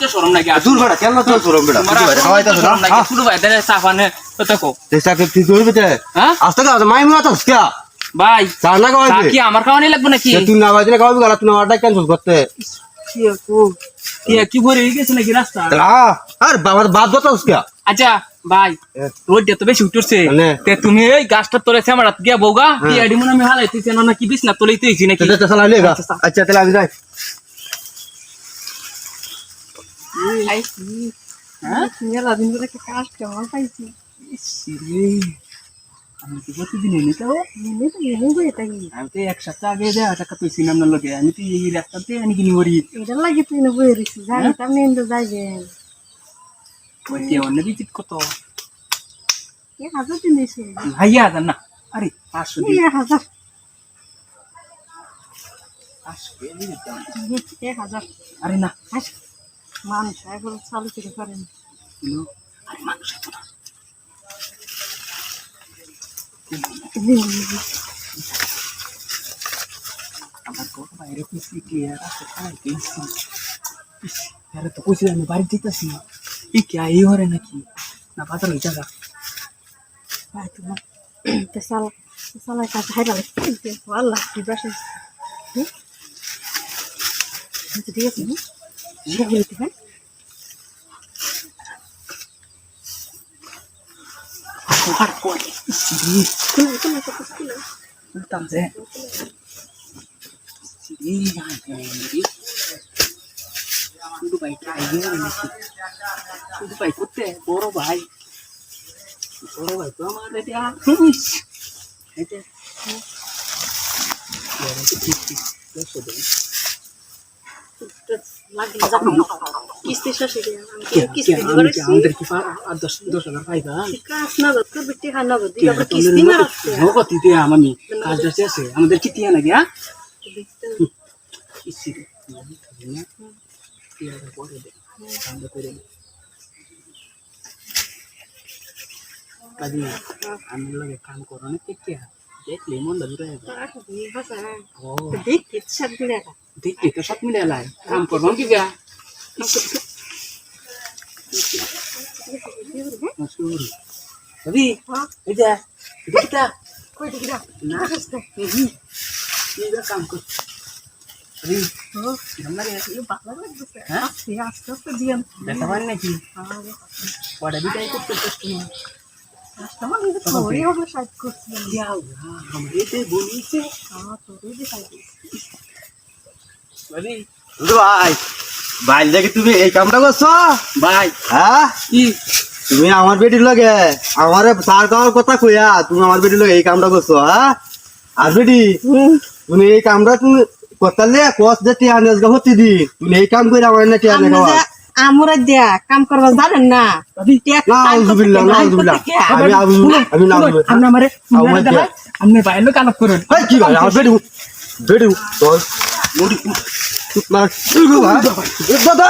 লজ্জা শরম নাকি দূর বেটা কেন তো বেটা তোমার তুই বেটা খাওয়াইতাছ না? শরম নাকি শুধু ভাই দেনে সাফানে তো দেখো চেষ্টা কর তুই তে? হ্যাঁ? আস্তে কা মাই মুয়া তো কে? ভাই চার না চা খাওয়াইবি কি আমার খাওয়ানি লাগবে নাকি? তুই না বাজলে খাওয়াবি গলা তুই অর্ডার ক্যান্সেল করতে। কি? কি? কি ভরে গেছে নাকি রাস্তা? আর বাবার দতো কে? আচ্ছা ভাই রোড তো বেশি উঠছে। মানে? তে তুমি এই গাছটা তোলে শ্যামারাত গিয়া কি হ্যাঁ। আইডি মনে আমি হালাইতেছি না কি বিছ না তোলেই নাকি আচ্ছা, আচ্ছা তাহলে আমি যাই। হ্যাঁ মেলা দিন ধরে কেমন পাইছি আমি কি প্রতিদিন এনে তো এমনি তো এমনি করে থাকি আমি তো এক সপ্তাহ আগে দেওয়া টাকা পেয়েছি না লোকে আমি তো এই রাস্তাতে আনি কিনি করি এটা লাগে তুই না বয়ে যাই হ্যাঁ? তার মেন তো যাইবেন ওই কে অন্য বিচিত কত এক হাজার দিন দিয়েছে ভাইয়া হাজার না আরে পাঁচশো এক হাজার পাঁচশো দিয়ে দিয়ে হাজার আরে না হাস মানুষ এখন চালু শুনো, আরে মানুষ বাইরে পিছি ক্লিয়ার আছে খাই পেয়েছি আরে তো কইছি আমি বাড়ি দিতেছি এই কে এই হরে নাকি? না বাজার ওই জায়গা ভাই তোমার তো সালা সালা কাছে হাইরা লাগছে। আল্লাহ কি বাসে। ঠিক আছে না সে হয় ভাই করতে বড় ভাই বড় ভাই তো আমার এটা ঠিক দশ দিন লাগলে যাব কিস্তি শেষ হয়ে কিস্তি আমাদের কি দশ দশ হাজার পাইবা কাজ নগদ কিস্তি দিতে আমি কাজটা শেষে আমাদের কি হ্যাঁ দে আমরা করে দে কাজী আমি কাম করো না কে কে দেখলে মন দূরে ও দেখ ইচ্ছা দিলে দেখতে তো সব মিলে লাই কাম করব কি গা রবি এই যে দেখিতা কই দেখি না না এই যে কাম কর রবি কেমন লাগে ভালো লাগতেছে হ্যাঁ আস্তে আস্তে আস্তে দিয়ান দেখা পান নাকি পড়া বিটাই করতে কষ্ট না ভাই ভাই দেখি তুমি এই কামটা করছ? ভাই হ্যাঁ? কি? তুমি আমার বেটির লগে আমার সার খাওয়ার কথা কইয়া তুমি আমার বেটির লগে এই কামটা করছ হ্যাঁ? আর বেটি তুমি এই কামটা তুমি করতালে কস যে টিয়া নেস হতি দি। তুমি এই কাম করে আমার না টিয়া নে খাওয়া আমরা দেয়া কাম করবা জানেন না আপনি বাইরে কানক করুন কি ভাই আমার বেটি বেটি তোর দাদা